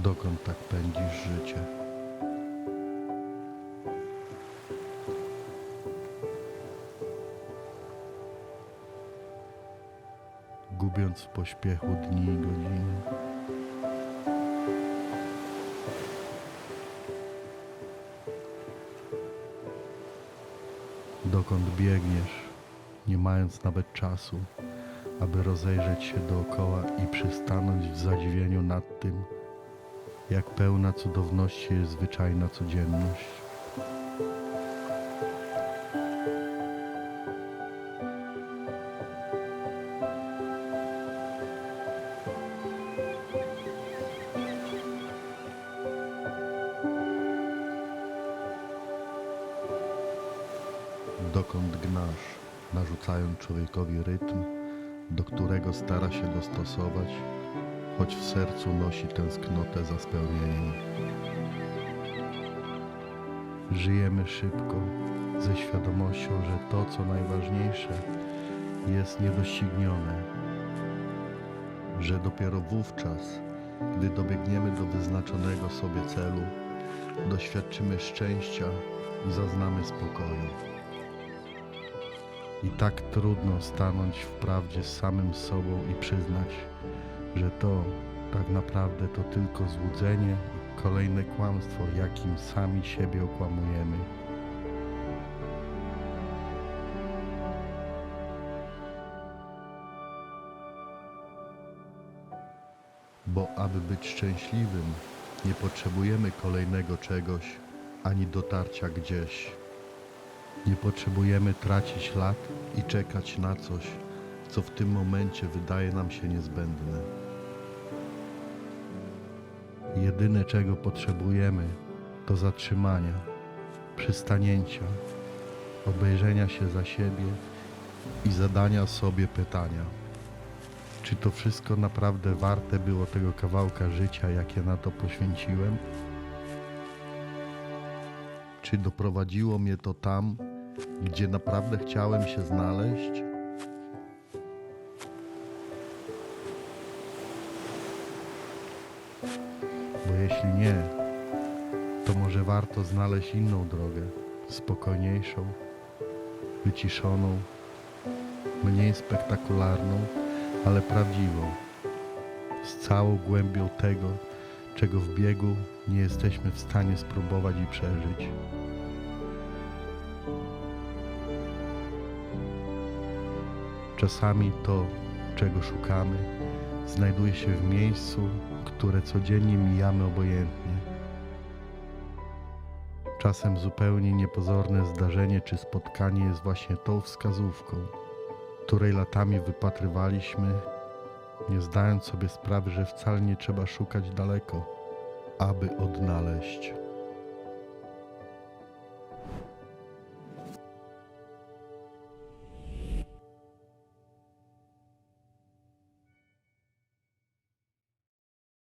Dokąd tak pędzisz życie? Gubiąc w pośpiechu dni i godziny. Dokąd biegniesz, nie mając nawet czasu, aby rozejrzeć się dookoła i przystanąć w zadziwieniu nad tym, jak pełna cudowności jest zwyczajna codzienność. Dokąd gnasz, narzucając człowiekowi rytm, do którego stara się dostosować, choć w sercu nosi tęsknotę za spełnieniem. Żyjemy szybko, ze świadomością, że to, co najważniejsze, jest niedoścignione, że dopiero wówczas, gdy dobiegniemy do wyznaczonego sobie celu, doświadczymy szczęścia i zaznamy spokoju. I tak trudno stanąć w prawdzie z samym sobą i przyznać, że to tak naprawdę to tylko złudzenie i kolejne kłamstwo, jakim sami siebie okłamujemy. Bo aby być szczęśliwym, nie potrzebujemy kolejnego czegoś ani dotarcia gdzieś. Nie potrzebujemy tracić lat i czekać na coś, co w tym momencie wydaje nam się niezbędne. Jedyne czego potrzebujemy to zatrzymania, przystanięcia, obejrzenia się za siebie i zadania sobie pytania: czy to wszystko naprawdę warte było tego kawałka życia, jakie na to poświęciłem? Czy doprowadziło mnie to tam, gdzie naprawdę chciałem się znaleźć? Bo jeśli nie, to może warto znaleźć inną drogę, spokojniejszą, wyciszoną, mniej spektakularną, ale prawdziwą, z całą głębią tego, czego w biegu nie jesteśmy w stanie spróbować i przeżyć. Czasami to, czego szukamy, znajduje się w miejscu, które codziennie mijamy obojętnie. Czasem zupełnie niepozorne zdarzenie czy spotkanie jest właśnie tą wskazówką, której latami wypatrywaliśmy, nie zdając sobie sprawy, że wcale nie trzeba szukać daleko, aby odnaleźć.